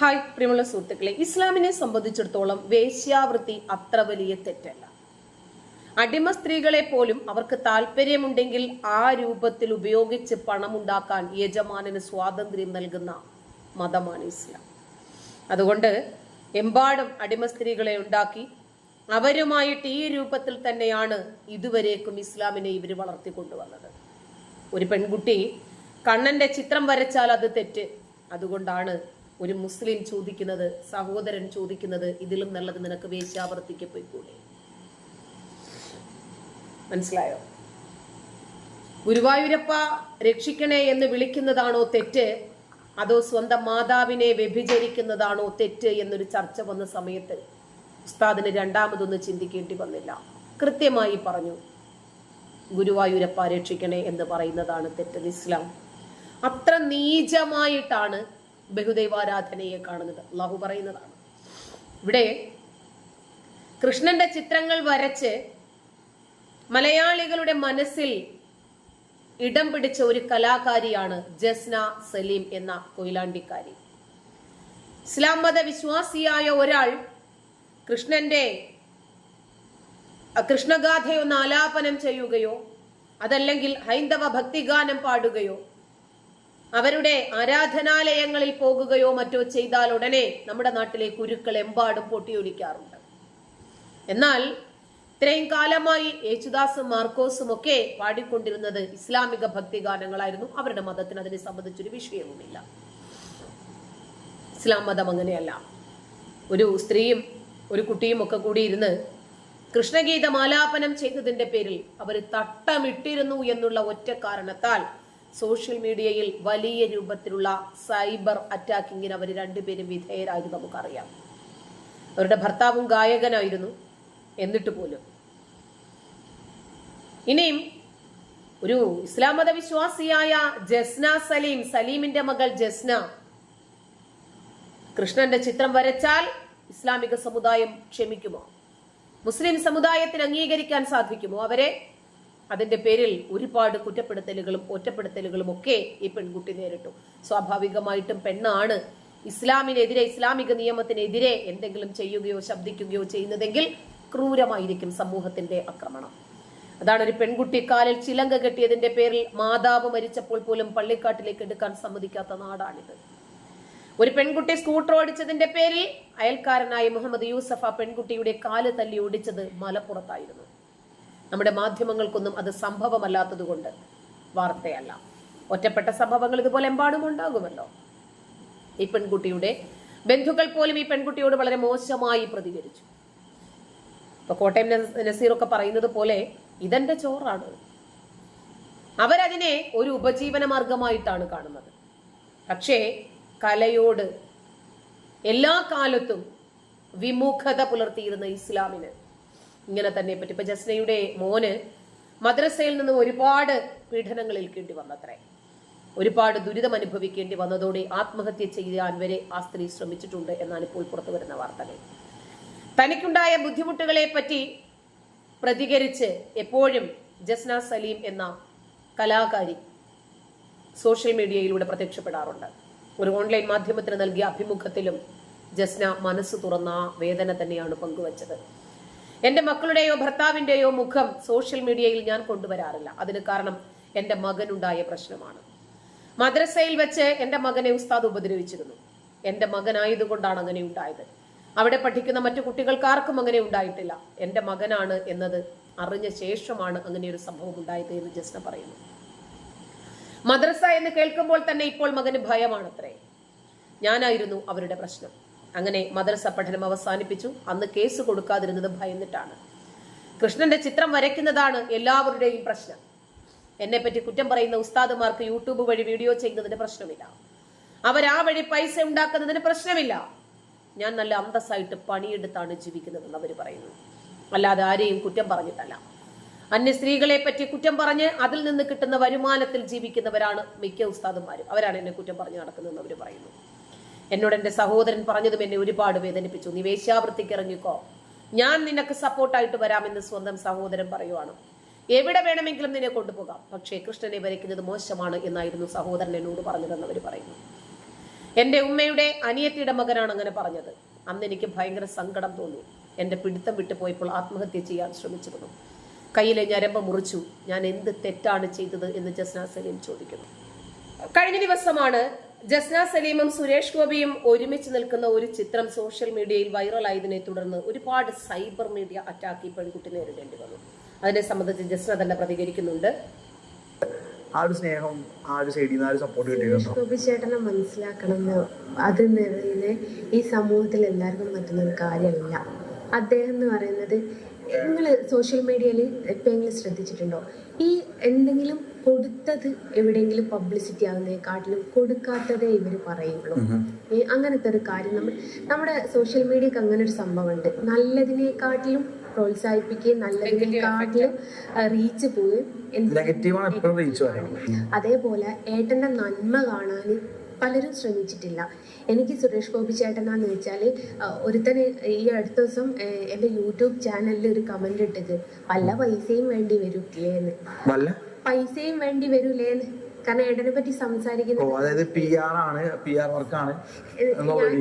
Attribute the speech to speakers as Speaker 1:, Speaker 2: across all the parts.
Speaker 1: Hi പ്രിയമുള്ള സുഹൃത്തുക്കളെ. ഇസ്ലാമിനെ സംബന്ധിച്ചിടത്തോളം വേശ്യാവൃത്തി അത്ര വലിയ തെറ്റല്ല. അടിമ സ്ത്രീകളെ പോലും അവർക്ക് താല്പര്യമുണ്ടെങ്കിൽ ആ രൂപത്തിൽ ഉപയോഗിച്ച് പണമുണ്ടാക്കാൻ യജമാനന് സ്വാതന്ത്ര്യം നൽകുന്ന മതമാണ് ഇസ്ലാം. അതുകൊണ്ട് എമ്പാടും അടിമ സ്ത്രീകളെ ഉണ്ടാക്കി അവരുമായിട്ട് ഈ രൂപത്തിൽ തന്നെയാണ് ഇതുവരേക്കും ഇസ്ലാമിനെ ഇവർ വളർത്തിക്കൊണ്ടുവന്നത് ഒരു പെൺകുട്ടി കണ്ണന്റെ ചിത്രം വരച്ചാൽ അത് തെറ്റ്. അതുകൊണ്ടാണ് ഒരു മുസ്ലിം ചോദിക്കുന്നത് സഹോദരൻ ചോദിക്കുന്നത് ഇതിലും നല്ലത് നിനക്ക് വേശ്യാവർത്തിക്ക് പോയിക്കൂടെ? മനസ്സിലായോ? ഗുരുവായൂരപ്പ രക്ഷിക്കണേ എന്ന് വിളിക്കുന്നതാണോ തെറ്റ്? അതോ സ്വന്തം മാതാവിനെ വ്യഭിചരിക്കുന്നതാണോ തെറ്റ് എന്നൊരു ചർച്ച വന്ന സമയത്ത് ഉസ്താദിന് രണ്ടാമതൊന്ന് ചിന്തിക്കേണ്ടി വന്നില്ല. കൃത്യമായി പറഞ്ഞു ഗുരുവായൂരപ്പ രക്ഷിക്കണേ എന്ന് പറയുന്നതാണ് തെറ്റ് ഇസ്ലാം. അത്ര നീചമായിട്ടാണ് ബഹുദൈവാരാധനയെ കാണുന്നത്. അള്ളാഹു പറയുന്നതാണ്. ഇവിടെ കൃഷ്ണന്റെ ചിത്രങ്ങൾ വരച്ച് മലയാളികളുടെ മനസ്സിൽ ഇടം പിടിച്ച ഒരു കലാകാരിയാണ് ജസ്ന സലീം എന്ന കൊയിലാണ്ടിക്കാരി. ഇസ്ലാം മത വിശ്വാസിയായ ഒരാൾ കൃഷ്ണന്റെ കൃഷ്ണഗാഥയൊന്ന് ആലാപനം ചെയ്യുകയോ അതല്ലെങ്കിൽ ഹൈന്ദവ ഭക്തിഗാനം പാടുകയോ അവരുടെ ആരാധനാലയങ്ങളിൽ പോകുകയോ മറ്റോ ചെയ്താൽ ഉടനെ നമ്മുടെ നാട്ടിലെ കുരുക്കൾ എമ്പാടും പൊട്ടിയൊലിക്കാറുണ്ട്. എന്നാൽ ഇത്രയും കാലമായി യേശുദാസും മാർക്കോസും ഒക്കെ പാടിക്കൊണ്ടിരുന്നത് ഇസ്ലാമിക ഭക്തിഗാനങ്ങളായിരുന്നു. അവരുടെ മതത്തിന് അതിനെ സംബന്ധിച്ചൊരു വിഷയവുമില്ല. ഇസ്ലാം മതം അങ്ങനെയല്ല. ഒരു സ്ത്രീയും ഒരു കുട്ടിയും ഒക്കെ കൂടി ഇരുന്ന് കൃഷ്ണഗീതം ആലാപനം ചെയ്തതിന്റെ പേരിൽ അവർ തട്ടമിട്ടിരുന്നു എന്നുള്ള ഒറ്റ കാരണത്താൽ സോഷ്യൽ മീഡിയയിൽ വലിയ രൂപത്തിലുള്ള സൈബർ അറ്റാക്കിങ്ങിന് അവർ രണ്ടുപേരും വിധേയരായത് നമുക്കറിയാം. അവരുടെ ഭർത്താവും ഗായകനായിരുന്നു എന്നിട്ട് പോലും. ഇനിയും ഒരു ഇസ്ലാം മത വിശ്വാസിയായ ജസ്ന സലീം സലീമിന്റെ മകൾ ജസ്ന കൃഷ്ണന്റെ ചിത്രം വരച്ചാൽ ഇസ്ലാമിക സമുദായം ക്ഷമിക്കുമോ? മുസ്ലിം സമുദായത്തിന് അംഗീകരിക്കാൻ സാധിക്കുമോ? അവരെ അതിന്റെ പേരിൽ ഒരുപാട് കുറ്റപ്പെടുത്തലുകളും ഒറ്റപ്പെടുത്തലുകളും ഒക്കെ ഈ പെൺകുട്ടി നേരിട്ടു. സ്വാഭാവികമായിട്ടും പെണ്ണാണ്. ഇസ്ലാമിനെതിരെ ഇസ്ലാമിക നിയമത്തിനെതിരെ എന്തെങ്കിലും ചെയ്യുകയോ ശബ്ദിക്കുകയോ ചെയ്യുന്നതെങ്കിൽ ക്രൂരമായിരിക്കും സമൂഹത്തിന്റെ ആക്രമണം. അതാണ് ഒരു പെൺകുട്ടി കാലിൽ ചിലങ്ക കെട്ടിയതിന്റെ പേരിൽ മാതാവ് മരിച്ചപ്പോൾ പോലും പള്ളിക്കാട്ടിലേക്ക് എടുക്കാൻ സമ്മതിക്കാത്ത നാടാണിത്. ഒരു പെൺകുട്ടി സ്കൂട്ടർ ഓടിച്ചതിന്റെ പേരിൽ അയൽക്കാരനായ മുഹമ്മദ് യൂസഫ് ആ പെൺകുട്ടിയുടെ കാൽ തല്ലി ഓടിച്ചത് മലപ്പുറത്തായിരുന്നു. നമ്മുടെ മാധ്യമങ്ങൾക്കൊന്നും അത് സംഭവമല്ലാത്തതുകൊണ്ട് വാർത്തയല്ല. ഒറ്റപ്പെട്ട സംഭവങ്ങൾ ഇതുപോലെ എമ്പാടും ഉണ്ടാകുമല്ലോ. ഈ പെൺകുട്ടിയുടെ ബന്ധുക്കൾ പോലും ഈ പെൺകുട്ടിയോട് വളരെ മോശമായി പ്രതികരിച്ചു. ഇപ്പൊ കോട്ടയം നസീറൊക്കെ പറയുന്നത് പോലെ ഇതെന്റെ ചോറാണ്. അവരതിനെ ഒരു ഉപജീവന മാർഗമായിട്ടാണ് കാണുന്നത്. പക്ഷേ കലയോട് എല്ലാ കാലത്തും വിമുഖത പുലർത്തിയിരുന്ന ഇസ്ലാമിന് ഇങ്ങനെ തന്നെ പറ്റി. ഇപ്പൊ ജസ്നയുടെ മോന് മദ്രസയിൽ നിന്ന് ഒരുപാട് പീഡനങ്ങൾ ഏൽക്കേണ്ടി വന്നത്രേ. ഒരുപാട് ദുരിതം അനുഭവിക്കേണ്ടി വന്നതോടെ ആത്മഹത്യ ചെയ്യാൻ വരെ ആ സ്ത്രീ ശ്രമിച്ചിട്ടുണ്ട് എന്നാണ് ഇപ്പോൾ പുറത്തു വരുന്ന വാർത്തകൾ. തനിക്കുണ്ടായ ബുദ്ധിമുട്ടുകളെ പറ്റി പ്രതികരിച്ച് എപ്പോഴും ജസ്ന സലീം എന്ന കലാകാരി സോഷ്യൽ മീഡിയയിലൂടെ പ്രത്യക്ഷപ്പെടാറുണ്ട്. ഒരു ഓൺലൈൻ മാധ്യമത്തിന് നൽകിയ അഭിമുഖത്തിലും ജസ്ന മനസ്സ് തുറന്ന വേദന തന്നെയാണ് പങ്കുവച്ചത്. എന്റെ മക്കളുടെയോ ഭർത്താവിന്റെയോ മുഖം സോഷ്യൽ മീഡിയയിൽ ഞാൻ കൊണ്ടുവരാറില്ല. അതിന് കാരണം എന്റെ മകനുണ്ടായ പ്രശ്നമാണ്. മദ്രസയിൽ വെച്ച് എന്റെ മകനെ ഉസ്താദ് ഉപദ്രവിച്ചിരുന്നു. എന്റെ മകനായതുകൊണ്ടാണ് അങ്ങനെ ഉണ്ടായത്. അവിടെ പഠിക്കുന്ന മറ്റു കുട്ടികൾക്ക് ആർക്കും അങ്ങനെ ഉണ്ടായിട്ടില്ല. എന്റെ മകനാണ് എന്നത് അറിഞ്ഞ ശേഷമാണ് അങ്ങനെ ഒരു സംഭവം ഉണ്ടായത് എന്ന് ജസ്ന പറയുന്നു. മദ്രസ എന്ന് കേൾക്കുമ്പോൾ തന്നെ ഇപ്പോൾ മകന് ഭയമാണത്രേ. ഞാനായിരുന്നു അവരുടെ പ്രശ്നം. അങ്ങനെ മദ്രസ പഠനം അവസാനിപ്പിച്ചു. അന്ന് കേസ് കൊടുക്കാതിരുന്നത് ഭയന്നിട്ടാണ്. കൃഷ്ണന്റെ ചിത്രം വരയ്ക്കുന്നതാണ് എല്ലാവരുടെയും പ്രശ്നം. എന്നെ പറ്റി കുറ്റം പറയുന്ന ഉസ്താദുമാർക്ക് യൂട്യൂബ് വഴി വീഡിയോ ചെയ്യുന്നതിന് പ്രശ്നമില്ല. അവർ ആ വഴി പൈസ ഉണ്ടാക്കുന്നതിന് പ്രശ്നമില്ല. ഞാൻ നല്ല അന്തസ്സായിട്ട് പണിയെടുത്താണ് ജീവിക്കുന്നതെന്ന് അവർ പറയുന്നു. അല്ലാതെ ആരെയും കുറ്റം പറഞ്ഞിട്ടല്ല. അന്യ സ്ത്രീകളെ പറ്റി കുറ്റം പറഞ്ഞ് അതിൽ നിന്ന് കിട്ടുന്ന വരുമാനത്തിൽ ജീവിക്കുന്നവരാണ് മിക്ക ഉസ്താദുമാരും. അവരാണ് എന്നെ കുറ്റം പറഞ്ഞ് നടക്കുന്നതെന്ന് അവർ പറയുന്നു. എന്നോട് എന്റെ സഹോദരൻ പറഞ്ഞതും എന്നെ ഒരുപാട് വേദനിപ്പിച്ചു. നീ വേശ്യാവൃത്തിക്ക് ഇറങ്ങിക്കോ. ഞാൻ നിനക്ക് സപ്പോർട്ടായിട്ട് വരാമെന്ന് സ്വന്തം സഹോദരൻ പറയുവാണ്. എവിടെ വേണമെങ്കിലും നിന്നെ കൊണ്ടുപോകാം. പക്ഷേ കൃഷ്ണനെ വരയ്ക്കുന്നത് മോശമാണ് എന്നായിരുന്നു സഹോദരൻ എന്നോട് പറഞ്ഞതെന്ന് അവർ പറയുന്നു. എന്റെ ഉമ്മയുടെ അനിയത്തിയുടെ മകനാണ് അങ്ങനെ പറഞ്ഞത്. അന്ന് എനിക്ക് ഭയങ്കര സങ്കടം തോന്നി. എന്റെ പിടുത്തം വിട്ടു പോയപ്പോൾ ആത്മഹത്യ ചെയ്യാൻ ശ്രമിച്ചിരുന്നു. കയ്യിലെ ഞരമ്പ മുറിച്ചു. ഞാൻ എന്ത് തെറ്റാണ് ചെയ്തത് എന്ന് ജസ്ന സലീം ചോദിക്കുന്നു. കഴിഞ്ഞ ദിവസമാണ് ജസ്ന സലീമും സുരേഷ് ഗോപിയും ഒരുമിച്ച് നിൽക്കുന്ന ഒരു ചിത്രം സോഷ്യൽ മീഡിയയിൽ വൈറലായതിനെ തുടർന്ന് ഒരുപാട് സൈബർ മീഡിയ അറ്റാക്ക് ഈ പെൺകുട്ടി നേരിടേണ്ടി വന്നു. അതിനെ സംബന്ധിച്ച് ജസ്ന തന്നെ പ്രതികരിക്കുന്നുണ്ട്.
Speaker 2: ആ ഒരു സ്നേഹം ആ ഒരു സൈഡിൽ നിന്ന് ആ ഒരു സപ്പോർട്ട് കിട്ടിയിട്ടുണ്ട്.
Speaker 3: ഗോപി ചേട്ടനെ മനസ്സിലാക്കണം അത് നിറയുന്നത് ഈ സമൂഹത്തിൽ എല്ലാവർക്കും പറ്റുന്ന ഒരു കാര്യമല്ല. അദ്ദേഹം എന്ന് പറയുന്നത് നിങ്ങൾ സോഷ്യൽ മീഡിയയിൽ എപ്പോഴെങ്കിലും ശ്രദ്ധിച്ചിട്ടുണ്ടോ? ഈ എന്തെങ്കിലും കൊടുത്തത് എവിടെയെങ്കിലും പബ്ലിസിറ്റി ആകുന്നതിനെക്കാട്ടിലും കൊടുക്കാത്തതേ ഇവർ പറയുള്ളൂ. അങ്ങനത്തെ ഒരു കാര്യം നമ്മൾ നമ്മുടെ സോഷ്യൽ മീഡിയക്ക് അങ്ങനെ ഒരു സംഭവമുണ്ട്. നല്ലതിനെക്കാട്ടിലും പ്രോത്സാഹിപ്പിക്കുകയും നല്ലതിനെക്കാട്ടിലും റീച്ച് പോവുകയും അതേപോലെ ഏട്ടന്റെ നന്മ കാണാൻ പലരും ശ്രമിച്ചിട്ടില്ല. എനിക്ക് സുരേഷ് ഗോപി ചേട്ടനാന്ന് വെച്ചാൽ ഒരുത്തന് ഈ അടുത്ത ദിവസം എന്റെ യൂട്യൂബ് ചാനലിൽ ഒരു കമന്റ് ഇട്ടത്. വല്ല പൈസയും വേണ്ടി വരൂലേന്ന് പൈസയും വേണ്ടി വരൂലേന്ന് കാരണം ഏട്ടനെ പറ്റി
Speaker 2: ഓ അതായത് പി ആർ ആണ് പി ആർ.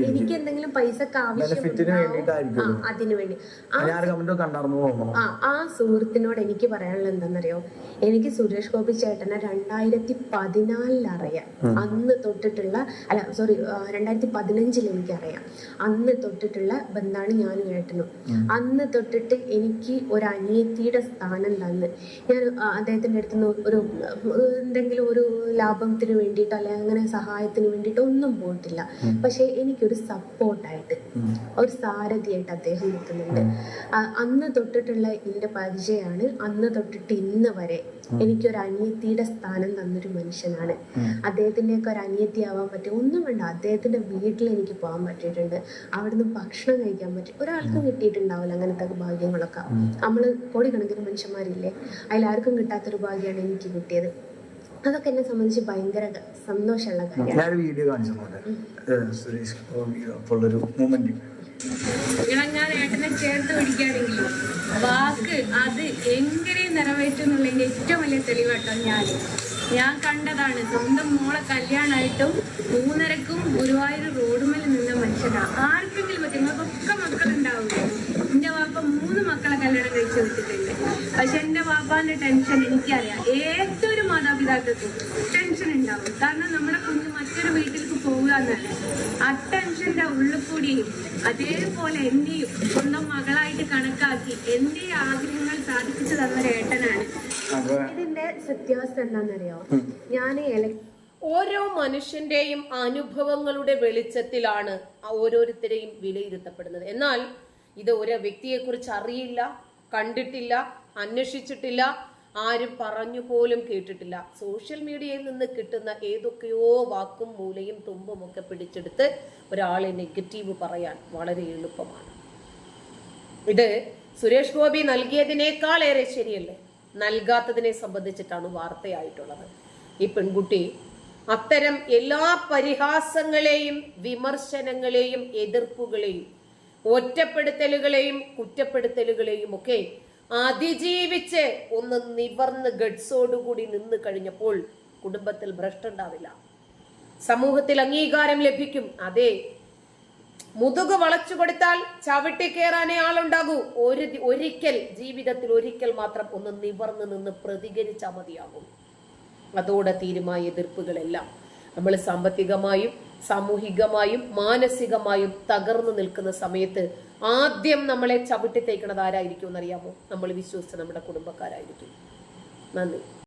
Speaker 3: എനിക്ക് എന്തെങ്കിലും പൈസക്ക്
Speaker 2: ബെനിഫിറ്റിന് വേണ്ടിയിട്ടായിരിക്കും
Speaker 3: അതിനു വേണ്ടി.
Speaker 2: ഞാൻ കമന്റ് കണ്ടായിരുന്നു
Speaker 3: ആ ആ സുഹൃത്തിനോട് എനിക്ക് പറയാനുള്ള എന്താണെന്നറിയോ? എനിക്ക് സുരേഷ് ഗോപി ചേട്ടനെ രണ്ടായിരത്തി പതിനാലിൽ അറിയാം അന്ന് തൊട്ടിട്ടുള്ള അല്ല സോറി രണ്ടായിരത്തി പതിനഞ്ചിൽ എനിക്കറിയാം. അന്ന് തൊട്ടിട്ടുള്ള ബന്ധാണ് ഞാനും ഏട്ടനും. അന്ന് തൊട്ടിട്ട് എനിക്ക് ഒരു അനിയത്തിയുടെ സ്ഥാനം തന്ന്. ഞാൻ അദ്ദേഹത്തിന്റെ അദ്ദേഹത്തിന്റെ അടുത്ത് നിന്ന് ഒരു എന്തെങ്കിലും ഒരു ലാഭത്തിന് വേണ്ടിയിട്ടോ അല്ലെങ്കിൽ അങ്ങനെ സഹായത്തിന് വേണ്ടിയിട്ടോ ഒന്നും പോയിട്ടില്ല. പക്ഷേ എനിക്കൊരു സപ്പോർട്ടായിട്ട് ഒരു സാരഥിയായിട്ട് അദ്ദേഹം നിൽക്കുന്നുണ്ട്. അന്ന് തൊട്ടിട്ടുള്ള എന്റെ പരിചയമാണ്. അന്ന് തൊട്ടിട്ട് ഇന്ന് വരെ എനിക്കൊരു അനിയത്തിയുടെ സ്ഥാനം തന്നൊരു മനുഷ്യനാണ്. അദ്ദേഹത്തിന്റെയൊക്കെ ഒരു അനിയത്തി ആവാൻ പറ്റും ഒന്നും വേണ്ട അദ്ദേഹത്തിന്റെ വീട്ടിൽ എനിക്ക് പോകാൻ പറ്റിയിട്ടുണ്ട്. അവിടുന്ന് ഭക്ഷണം കഴിക്കാൻ പറ്റും ഒരാൾക്കും കിട്ടിയിട്ടുണ്ടാവില്ല അങ്ങനത്തെ ഭാഗ്യങ്ങളൊക്കെ. നമ്മൾ കോടിക്കണക്കിന് മനുഷ്യന്മാരില്ലേ? അതിലാർക്കും കിട്ടാത്തൊരു ഭാഗ്യമാണ് എനിക്ക് കിട്ടിയത്. അതൊക്കെ എന്നെ സംബന്ധിച്ച് ഭയങ്കര സന്തോഷമുള്ള കാര്യമാണ്.
Speaker 2: ഞാനൊരു വീഡിയോ കാണിച്ചു സുരേഷ് ഗോപി അപ്പോൾ ഒരു മൂമെന്റ്
Speaker 4: ഏട്ടനെ ചേർത്ത് വാക്ക് അത് എങ്ങനെ നിറവേറ്റും ഏറ്റവും വലിയ തെളിവാട്ടോ ഞാൻ. ഞാൻ കണ്ടതാണ് സ്വന്തം മോളെ കല്യാണമായിട്ടും മൂന്നരക്കും ഗുരുവായൂർ റോഡുമേൽ നിന്ന മനുഷ്യനാണ് ആർക്കെങ്കിലും പറ്റും നിങ്ങൾക്കൊക്കെ മക്കളുണ്ടാവില്ലേ എന്റെ വാപ്പ മൂന്ന് മക്കളെ കല്യാണം കഴിച്ചു വിട്ടിട്ടുണ്ട്. പക്ഷെ എന്റെ വാപ്പാന്റെ ടെൻഷൻ എനിക്കറിയാം. ഏതൊരു മാതാപിതാക്കൾക്കും ടെൻഷൻ ഉണ്ടാവും. കാരണം നമ്മുടെ കുഞ്ഞ് മറ്റൊരു വീട്ടിലേക്ക് പോവുക എന്നല്ല. ആ ടെൻഷന്റെ ഉള്ളിൽ കൂടിയും അതേപോലെ എന്റെയും സ്വന്തം മകളായിട്ട് കണക്കാക്കി എന്റെ ആഗ്രഹങ്ങൾ സാധിപ്പിച്ചു തന്നൊരു ഏട്ടനാണ്.
Speaker 2: അപ്പൊ
Speaker 3: ഇതിന്റെ സത്യാവസ്ഥ എന്താണെന്നറിയോ? ഞാൻ
Speaker 1: ഓരോ മനുഷ്യന്റെയും അനുഭവങ്ങളുടെ വെളിച്ചത്തിലാണ് ഓരോരുത്തരെയും വിലയിരുത്തപ്പെടുന്നത്. എന്നാൽ ഇത് ഒരു വ്യക്തിയെക്കുറിച്ച് അറിയില്ല കണ്ടിട്ടില്ല അന്വേഷിച്ചിട്ടില്ല. ആരും പറഞ്ഞു പോലും കേട്ടിട്ടില്ല. സോഷ്യൽ മീഡിയയിൽ നിന്ന് കിട്ടുന്ന ഏതൊക്കെയോ വാക്കും മൂലയും തുമ്പും ഒക്കെ പിടിച്ചെടുത്ത് ഒരാളെ നെഗറ്റീവ് പറയാൻ വളരെ എളുപ്പമാണ്. ഇത് സുരേഷ് ഗോപി നൽകിയതിനേക്കാൾ ഏറെ ശരിയല്ലേ? നൽകാത്തതിനെ സംബന്ധിച്ചിട്ടാണ് വാർത്തയായിട്ടുള്ളത്. ഈ പെൺകുട്ടി അത്തരം എല്ലാ പരിഹാസങ്ങളെയും വിമർശനങ്ങളെയും എതിർപ്പുകളെയും ഒറ്റപ്പെടുത്തലുകളെയും കുറ്റപ്പെടുത്തലുകളെയും ഒക്കെ അതിജീവിച്ച് ഒന്ന് നിവർന്ന് ഗഡ്സോടുകൂടി നിന്ന് കഴിഞ്ഞപ്പോൾ കുടുംബത്തിൽ ഭ്രഷ്ടുണ്ടാവില്ല. സമൂഹത്തിൽ അംഗീകാരം ലഭിക്കും. അതെ. മുതുക് വളച്ചു കൊടുത്താൽ ചവിട്ടി കയറാനേ ആളുണ്ടാകൂ. ഒരു ഒരിക്കൽ ജീവിതത്തിൽ ഒരിക്കൽ മാത്രം ഒന്ന് നിവർന്ന് നിന്ന് പ്രതികരിച്ചാൽ മതിയാകും. അതോടെ തീരുമായ എതിർപ്പുകളെല്ലാം നമ്മൾ സാമ്പത്തികമായും സാമൂഹികമായും മാനസികമായും തകർന്നു നിൽക്കുന്ന സമയത്ത് ആദ്യം നമ്മളെ ചവിട്ടി തേക്കുന്നത് ആരായിരിക്കും എന്നറിയാമോ? നമ്മൾ വിശ്വസിച്ച നമ്മുടെ കുടുംബക്കാരായിരിക്കും. നന്ദി.